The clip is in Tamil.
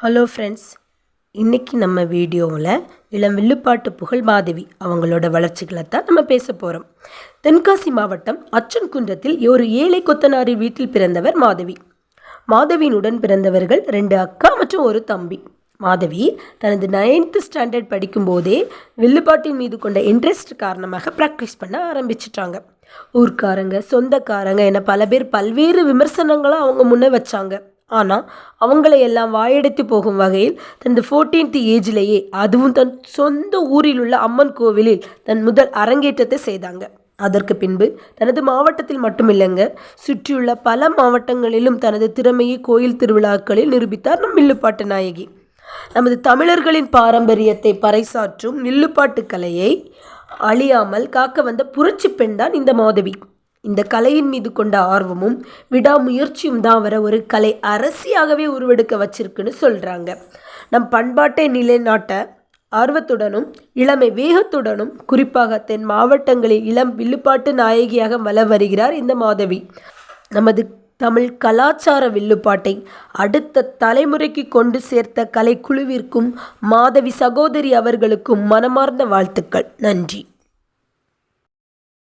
ஹலோ ஃப்ரெண்ட்ஸ் இன்றைக்கி நம்ம வீடியோவில் இளம் வில்லுப்பாட்டு புகழ் மாதவி அவங்களோட வளர்ச்சிகளை தான் நம்ம பேச போகிறோம் தென்காசி மாவட்டம் அச்சன்குன்றத்தில் ஒரு ஏழை கொத்தனாரி வீட்டில் பிறந்தவர் மாதவி. மாதவியினுடன் பிறந்தவர்கள் ரெண்டு அக்கா மற்றும் ஒரு தம்பி. மாதவி தனது நைன்த்து ஸ்டாண்டர்ட் படிக்கும்போதே வில்லுப்பாட்டின் மீது கொண்ட இன்ட்ரெஸ்ட் காரணமாக ப்ராக்டிஸ் பண்ண ஆரம்பிச்சிட்டாங்க. ஊர்க்காரங்க சொந்தக்காரங்க என பல பேர் பல்வேறு விமர்சனங்களும் அவங்க முன்னே வச்சாங்க. ஆனால் அவங்களையெல்லாம் வாயடைத்து போகும் வகையில் தனது ஃபோர்டீன்த் ஏஜ்லேயே அதுவும் தன் சொந்த ஊரில் உள்ள அம்மன் கோவிலில் தன் முதல் அரங்கேற்றத்தை செய்தாங்க. அதற்கு பின்பு தனது மாவட்டத்தில் மட்டுமில்லைங்க சுற்றியுள்ள பல மாவட்டங்களிலும் தனது திறமையை கோயில் திருவிழாக்களில் நிரூபித்தார் நம் வில்லுப்பாட்டு நாயகி. நமது தமிழர்களின் பாரம்பரியத்தை பறைசாற்றும் வில்லுப்பாட்டு கலையை அழியாமல் காக்க வந்த புரட்சி பெண் தான் இந்த மாதவி. இந்த கலையின் மீது கொண்ட ஆர்வமும் விடாமுயற்சியும் தான் அவரை ஒரு கலை அரசியாகவே உருவெடுக்க வச்சிருக்குன்னு சொல்கிறாங்க நம் பண்பாட்டை நிலைநாட்ட ஆர்வத்துடனும் இளமை வேகத்துடனும் குறிப்பாக தென் மாவட்டங்களில் இளம் வில்லுப்பாட்டு நாயகியாக வலம் வருகிறார் இந்த மாதவி. நமது தமிழ் கலாச்சார வில்லுப்பாட்டை அடுத்த தலைமுறைக்கு கொண்டு சேர்த்த கலைக்குழுவிற்கும் மாதவி சகோதரி அவர்களுக்கும் மனமார்ந்த வாழ்த்துக்கள். நன்றி.